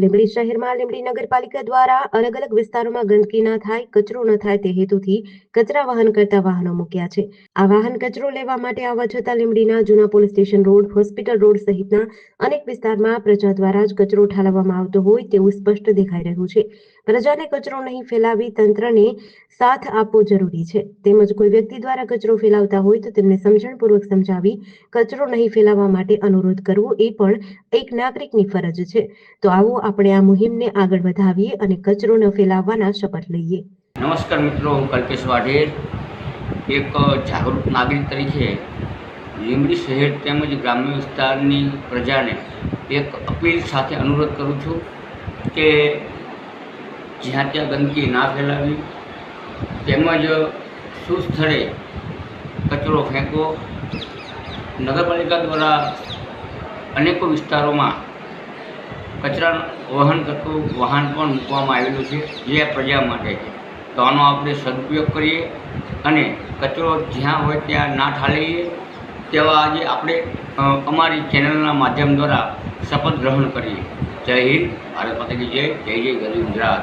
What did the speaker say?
લીંબડી શહેરમાં લીંબડી નગરપાલિકા દ્વારા અલગ અલગ વિસ્તારોમાં ગંદકી ન થાય, કચરો ન થાય તે હેતુથી કચરા વાહન કરતા વાહનો મૂક્યા છે. આ વાહન કચરો લેવા માટે આવવા છતાં લીંબડીના જૂના police station road, hospital road સહિતના અનેક વિસ્તારમાં પ્રજા દ્વારા જ કચરો ઠાલવવામાં આવતો હોય તેવું સ્પષ્ટ દેખાઈ રહ્યું છે. પ્રજાને કચરો નહીં ફેલાવી તંત્રને સાથ આપવો જરૂરી છે. તેમજ કોઈ વ્યક્તિ દ્વારા કચરો ફેલાવતા હોય તો તેમને સમજણપૂર્વક સમજાવી કચરો નહીં ફેલાવવા માટે અનુરોધ કરવો એ પણ એક નાગરિકની ફરજ છે. તો આવો આપણે આ મુહિમને આગળ વધાવીએ અને કચરો ન ફેલાવવાના શપથ લઈએ. નમસ્કાર મિત્રો, હું કલ્પેશ વાઢેર, એક જાગૃત નાગરિક તરીકે લીંબડી શહેર તેમજ ગ્રામ્ય વિસ્તારની પ્રજાને એક અપીલ સાથે અનુરોધ કરું છું કે જ્યાં ત્યાં ગંદકી ના ફેલાવી, તેમજ શું સ્થળે કચરો ફેંકવો, નગરપાલિકા દ્વારા અનેકો વિસ્તારોમાં કચરા વહન કરતું વાહન પણ મૂકવામાં આવેલું છે, જે પ્રજા માટે છે. તો આનો આપણે સદુપયોગ કરીએ અને કચરો જ્યાં હોય ત્યાં ના ઠાલવીએ, તેવા આજે આપણે અમારી ચેનલના માધ્યમ દ્વારા શપથ ગ્રહણ કરીએ. જય હિન્દ, ભારત માતા જય જય જય ગરીબ ગુજરાત.